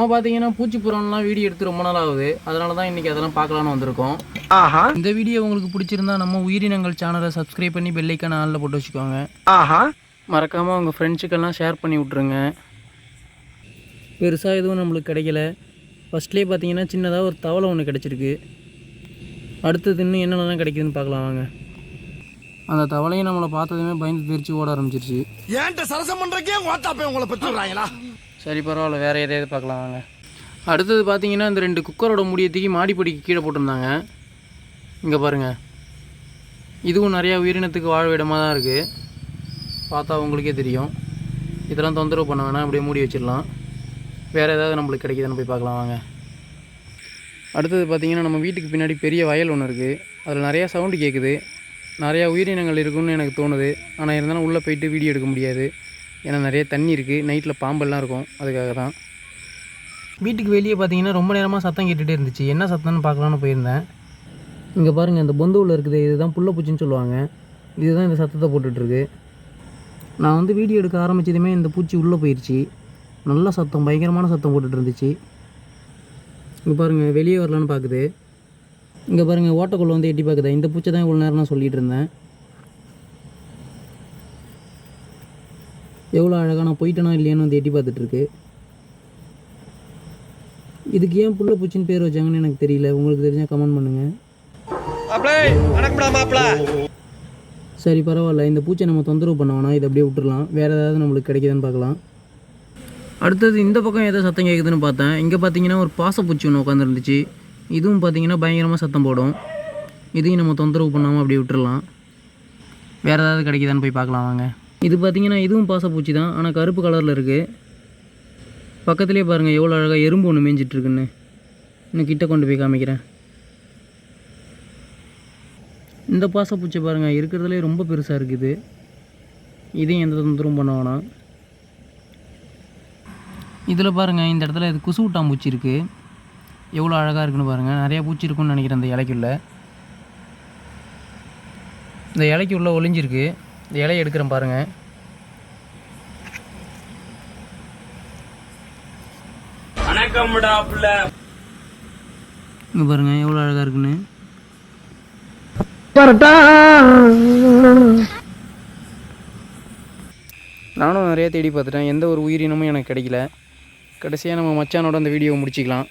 நம்ம பார்த்தீங்கன்னா பூச்சி புறான்லாம் வீடியோ எடுத்து ரொம்ப நாள் ஆகுது அதனால தான் இன்றைக்கி அதெல்லாம் பார்க்கலான்னு வந்திருக்கோம். ஆஹா. இந்த வீடியோ உங்களுக்கு பிடிச்சிருந்தா நம்ம உயிரினங்கள் சேனலை சப்ஸ்கிரைப் பண்ணி பெல்லைக்கான ஆளில் போட்டு வச்சுக்கோங்க. ஆஹா. மறக்காமல் உங்கள் ஃப்ரெண்ட்ஸுக்கெல்லாம் ஷேர் பண்ணி விட்ருங்க பெருசாக எதுவும் நம்மளுக்கு கிடைக்கல. ஃபஸ்ட்லேயே பார்த்தீங்கன்னா சின்னதாக ஒரு தவளை ஒன்று கிடச்சிருக்கு. அடுத்தது இன்னும் என்னென்னலாம் கிடைக்குதுன்னு பார்க்கலாம் வாங்க. அந்த தவளையை நம்மளை பார்த்ததுமே பயந்து தெரிச்சு ஓட ஆரம்பிச்சிருச்சு. ஏன்ட்ட சரசம் பண்றக்கே ஓட்டாப்பே உங்களை பெற்றுறாங்களா சரி பரவாயில்ல. வேறு எதையாவது பார்க்கலாம் வாங்க. அடுத்தது பார்த்தீங்கன்னா இந்த ரெண்டு குக்கரோட முடியை தூக்கி மாடிப்படிக்கு கீழே போட்டிருந்தாங்க. இங்கே பாருங்கள் இதுவும் நிறையா உயிரினத்துக்கு வாழ இடமாக தான் இருக்குது பார்த்தா உங்களுக்கே தெரியும். இதெல்லாம் தொந்தரவு பண்ண வேணாம். அப்படியே மூடி வச்சிடலாம். வேறு ஏதாவது நம்மளுக்கு கிடைக்குதுன்னு போய் பார்க்கலாம் வாங்க. அடுத்தது பார்த்திங்கன்னா நம்ம வீட்டுக்கு பின்னாடி பெரிய வயல் ஒன்று இருக்குது அதில் நிறையா சவுண்டு கேட்குது நிறையா உயிரினங்கள் இருக்குன்னு எனக்கு தோணுது. ஆனால் இருந்தாலும் உள்ளே போயிட்டு வீடியோ எடுக்க முடியாது. ஏன்னா நிறைய தண்ணி இருக்குது நைட்டில் பாம்பெல்லாம் இருக்கும். அதுக்காக தான். வீட்டுக்கு வெளியே பார்த்தீங்கன்னா ரொம்ப நேரமாக சத்தம் கேட்டுகிட்டே இருந்துச்சு. என்ன சத்தம்னு பார்க்கலான்னு போயிருந்தேன். இங்கே பாருங்கள் இந்த பொந்துவில் இருக்குது. இதுதான் புள்ளப்பூச்சின்னு சொல்லுவாங்க. இதுதான் இந்த சத்தத்தை போட்டுட்ருக்கு. நான் வந்து வீடியோ எடுக்க ஆரம்பிச்சதுமே இந்த பூச்சி உள்ளே போயிடுச்சு நல்ல சத்தம் பயங்கரமான சத்தம் போட்டுட்டு இருந்துச்சு. இங்கே பாருங்கள் வெளியே வரலான்னு பார்க்குது. இங்கே பாருங்கள் ஓட்டக்குள்ளே வந்து எட்டி பார்க்குதா. இந்த பூச்சை தான் இவ்வளோ நேரம் நான் சொல்லிகிட்டு இருந்தேன். எவ்வளோ அழகாக நான் போயிட்டேனா இல்லையான்னு வந்து எட்டி பார்த்துட்ருக்கு இதுக்கு ஏன் புள்ள பூச்சின்னு பேர் வச்சாங்கன்னு எனக்கு தெரியல. உங்களுக்கு தெரிஞ்சால் கமெண்ட் பண்ணுங்கள் சரி பரவாயில்ல. இந்த பூச்சை நம்ம தொந்தரவு பண்ண வேணாம் இதை அப்படியே விட்டுறலாம். வேறு ஏதாவது நம்மளுக்கு கிடைக்குதான்னு பார்க்கலாம். அடுத்தது இந்த பக்கம் ஏதோ சத்தம் கேட்குதுன்னு பார்த்தேன். இங்கே பார்த்தீங்கன்னா ஒரு பாசப்பூச்சி ஒன்று உட்காந்துருந்துச்சு இதுவும் பார்த்தீங்கன்னா பயங்கரமாக சத்தம் போடும். இதையும் நம்ம தொந்தரவு பண்ணாமல் அப்படியே விட்டுறலாம். வேறு ஏதாவது கிடைக்குதான்னு போய் பார்க்கலாம் வாங்க. இது பார்த்தீங்கன்னா இதுவும் பாசப்பூச்சி தான் ஆனால் கருப்பு கலரில் இருக்குது பக்கத்துலேயே பாருங்கள் எவ்வளோ அழகாக எறும்பு ஒன்று மேய்ஞ்சிட்ருக்குன்னு. இன்னும் கிட்ட கொண்டு போய் காமிக்கிறேன். இந்த பாசப்பூச்சி பாருங்கள் இருக்கிறதுலே ரொம்ப பெருசாக இருக்குது. இதையும் எந்த தொந்தரவும் பண்ண வேணாம். இதில் பாருங்கள் இந்த இடத்துல இது குசுவிட்டாம்பூச்சி இருக்குது எவ்வளோ அழகாக இருக்குன்னு பாருங்கள் நிறையா பூச்சி இருக்குன்னு நினைக்கிறேன் அந்த இலைக்குள்ள. இந்த இலைக்கு உள்ளே ஒளிஞ்சிருக்கு. இந்த இலையை எடுக்கிறேன் பாருங்கள் இங்கே பாருங்கள் எவ்வளோ அழகாக இருக்குன்னு. நானும் நிறைய தேடி பார்த்துட்டேன். எந்த ஒரு உயிரினமும் எனக்கு கிடைக்கல. கடைசியாக நம்ம மச்சானோட அந்த வீடியோவை முடிச்சிக்கலாம்.